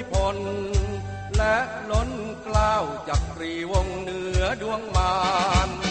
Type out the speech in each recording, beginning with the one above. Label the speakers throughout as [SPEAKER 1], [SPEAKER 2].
[SPEAKER 1] ิพล และล้นกล้าวจักรีวงเหนือดวงมาร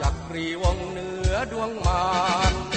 [SPEAKER 1] จักรีวงเหนือดวงมาร